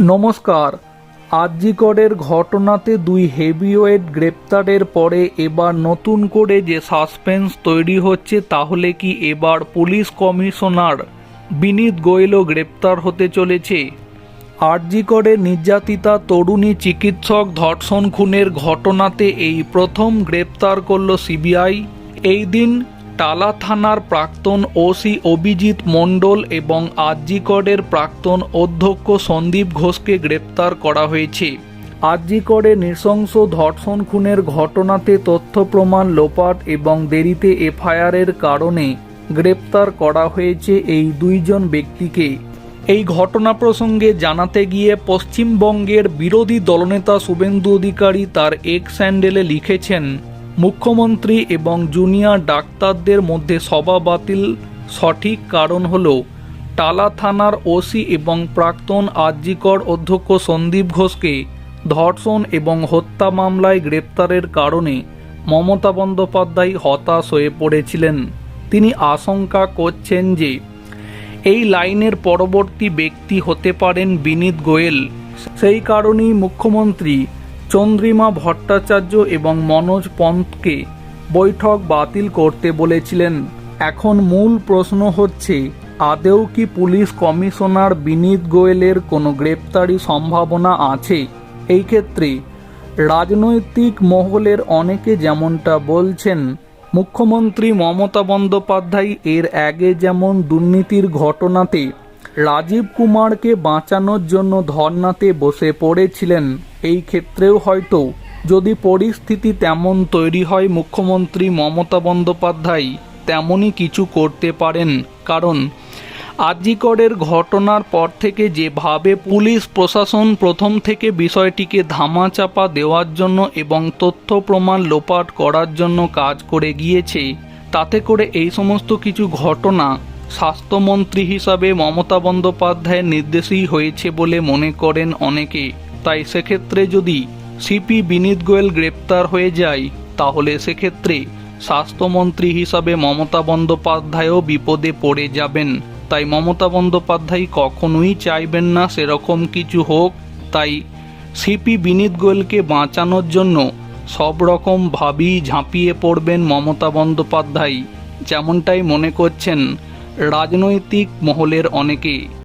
নমস্কার। আজিকরের ঘটনাতে দুই হেভিওয়েট গ্রেপ্তারের পরে এবার নতুন করে যে সাসপেন্স তৈরি হচ্ছে, তাহলে কি এবার পুলিশ কমিশনার বিনীত গোয়েলও গ্রেপ্তার হতে চলেছে? আরজিকরে নির্যাতিতা তরুণী চিকিৎসক ধর্ষণ খুনের ঘটনাতে এই প্রথম গ্রেপ্তার করল সিবিআই। এই দিন টালা থানার প্রাক্তন ওসি অভিজিৎ মণ্ডল এবং আরজিকরের প্রাক্তন অধ্যক্ষ সন্দীপ ঘোষকে গ্রেপ্তার করা হয়েছে। আরজিকরে নৃশংস ধর্ষণ খুনের ঘটনাতে তথ্য প্রমাণ লোপাট এবং দেরিতে এফআইআরের কারণে গ্রেপ্তার করা হয়েছে এই দুইজন ব্যক্তিকে। এই ঘটনা প্রসঙ্গে জানাতে গিয়ে পশ্চিমবঙ্গের বিরোধী দলনেতা শুভেন্দু অধিকারী তার এক স্যান্ডেলে লিখেছেন মুখ্যমন্ত্রী এবং জুনিয়র ডাক্তারদের মধ্যে সভা বাতিল। সঠিক কারণ হল, টালা থানার ওসি এবং প্রাক্তন আরজিকর অধ্যক্ষ সন্দীপ ঘোষকে ধর্ষণ এবং হত্যা মামলায় গ্রেপ্তারের কারণে মমতা বন্দ্যোপাধ্যায় হতাশ হয়ে পড়েছিলেন। তিনি আশঙ্কা করছেন যে, এই লাইনের পরবর্তী ব্যক্তি হতে পারেন বিনীত গোয়েল। সেই কারণেই মুখ্যমন্ত্রী চন্দ্রিমা ভট্টাচার্য এবং মনোজ পন্তকে বৈঠক বাতিল করতে বলেছিলেন। এখন মূল প্রশ্ন হচ্ছে আদেও কি পুলিশ কমিশনার বিনীত গোয়েলের কোনো গ্রেপ্তারি সম্ভাবনা আছে? এই ক্ষেত্রে রাজনৈতিক মহলের অনেকে যেমনটা বলছেন, মুখ্যমন্ত্রী মমতা বন্দ্যোপাধ্যায় এর আগে যেমন দুর্নীতির ঘটনাতে রাজীব কুমারকে বাঁচানোর জন্য ধর্নাতে বসে পড়েছিলেন। এই ক্ষেত্রেও হয়তো, যদি পরিস্থিতি তেমন তৈরি হয় মুখ্যমন্ত্রী মমতা বন্দ্যোপাধ্যায়, তেমনই কিছু করতে পারেন। কারণ, আজিকরের ঘটনার পর থেকে যেভাবে পুলিশ প্রশাসন প্রথম থেকে বিষয়টিকে ধামাচাপা দেওয়ার জন্য এবং তথ্য প্রমাণ লোপাট করার জন্য কাজ করে গিয়েছে, তাতে করে এই সমস্ত কিছু ঘটনা স্বাস্থ্যমন্ত্রী হিসাবে মমতা বন্দ্যোপাধ্যায়ের নির্দেশেই হয়েছে বলে মনে করেন অনেকে। তাই সেক্ষেত্রে যদি সিপি বিনীত গোয়েল গ্রেপ্তার হয়ে যায়, তাহলে সেক্ষেত্রে স্বাস্থ্যমন্ত্রী হিসাবে মমতা বন্দ্যোপাধ্যায়ও বিপদে পড়ে যাবেন। তাই মমতা বন্দ্যোপাধ্যায় কখনোই চাইবেন না সেরকম কিছু হোক। তাই সিপি বিনীত গোয়েলকে বাঁচানোর জন্য সব রকম ভাবেই ঝাঁপিয়ে পড়বেন মমতা বন্দ্যোপাধ্যায়। যেমনটাই মনে করছেন রাজনৈতিক মহলের অনেকে